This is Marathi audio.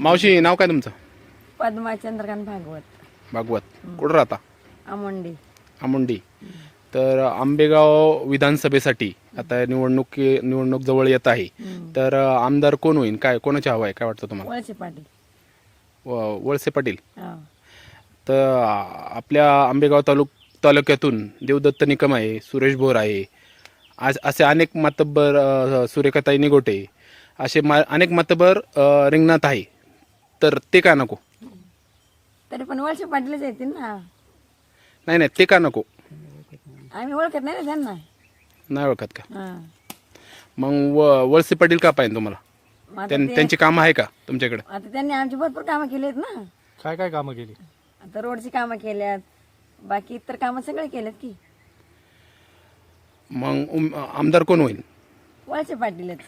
मावशी नाव काय तुमचं? पद्मा चंद्रकांत भागवत. भागवत. कुठं राहता? आमोंडी. आमुंडी. तर आंबेगाव विधानसभेसाठी आता निवडणूक निवडणूक जवळ येत आहे. तर आमदार कोण होईल काय कोणाची हवा आहे? काय वाटतं तुम्हाला? वळसे पाटील. व- वळसे पाटील? हा. तर आपल्या आंबेगाव तालुक तालुक्यातून देवदत्त निकम आहे सुरेश भोर आहे. आज असे अनेक मातब्बर अ, सुरेखाताई निगोटे असे मा अनेक मातब्बर अ, रिंगणात आहे. तर ते का नको? तरी पण वळसे पाटीलच येतील ना. नाही नाही ते का नको? आम्ही ओळखत नाही ना त्यांना. नाही ओळखत का? हा. मग व वळसे पाटील का पाहिजे तुम्हाला? मग आता त्यां- ते- त्यांची कामं आहे का तुमच्याकडे? आता त्यांनी आमची भरपूर कामं केली आहेत ना. काय काय कामं केली? आता रोडची कामं केल्यात बाकी इतर कामं सगळे केलेत की. मग उम- आमदार कोण होईल? वळसे पाटीलच.